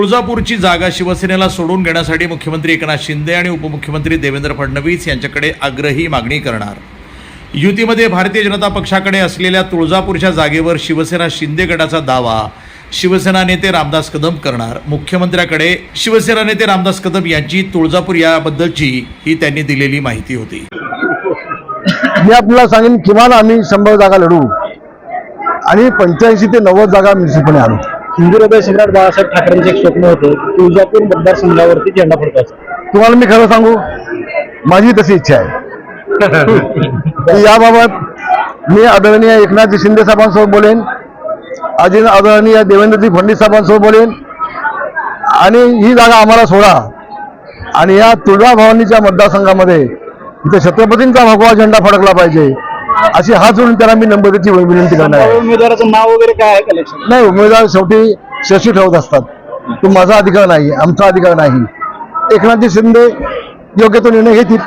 तुळजापूरची जागा शिवसेनेला सोडून घेण्यासाठी मुख्यमंत्री एकनाथ शिंदे आणि उपमुख्यमंत्री देवेंद्र फडणवीस यांच्याकडे आग्रही मागणी करणार. युतीमध्ये भारतीय जनता पक्षाकडे असलेल्या तुळजापूरच्या जागेवर शिवसेना शिंदे गटाचा दावा शिवसेना नेते रामदास कदम करणार. मुख्यमंत्र्याकडे शिवसेना नेते रामदास कदम यांची तुळजापूर याबद्दलची ही त्यांनी दिलेली माहिती होती. मी आपल्याला सांगेन किमान आम्ही शंभर जागा लढू आणि पंच्याऐंशी ते नव्वद जागा म्युन्सिपल आणू. हिंदू हृदय सम्राट बाळासाहेब ठाकरेंचे एक स्वप्न होतं तुळजापूर मतदारसंघावरती झेंडा फडकायचा तुम्हाला मी खरं सांगू? माझी तशी इच्छा आहे. की याबाबत मी आदरणीय एकनाथजी शिंदे साहेबांसोबत बोलेन अजून आदरणीय देवेंद्रजी फडणवीस साहेबांसोबत बोलेन आणि ही जागा आम्हाला सोडा. आणि या तुळजाभवानीच्या मतदारसंघामध्ये इथे छत्रपतींचा भगवा झेंडा फडकला पाहिजे. अशी हात जोडून त्याला मी नंबरची विनंती करणार आहे. उमेदवाराचं नाव वगैरे काय आहे कलेक्शन नाही उमेदवार शेवटी शशी ठेवत असतात. तो माझा अधिकार नाही आमचा अधिकार नाही. एकनाथजी शिंदे योग्य तो निर्णय घेतील.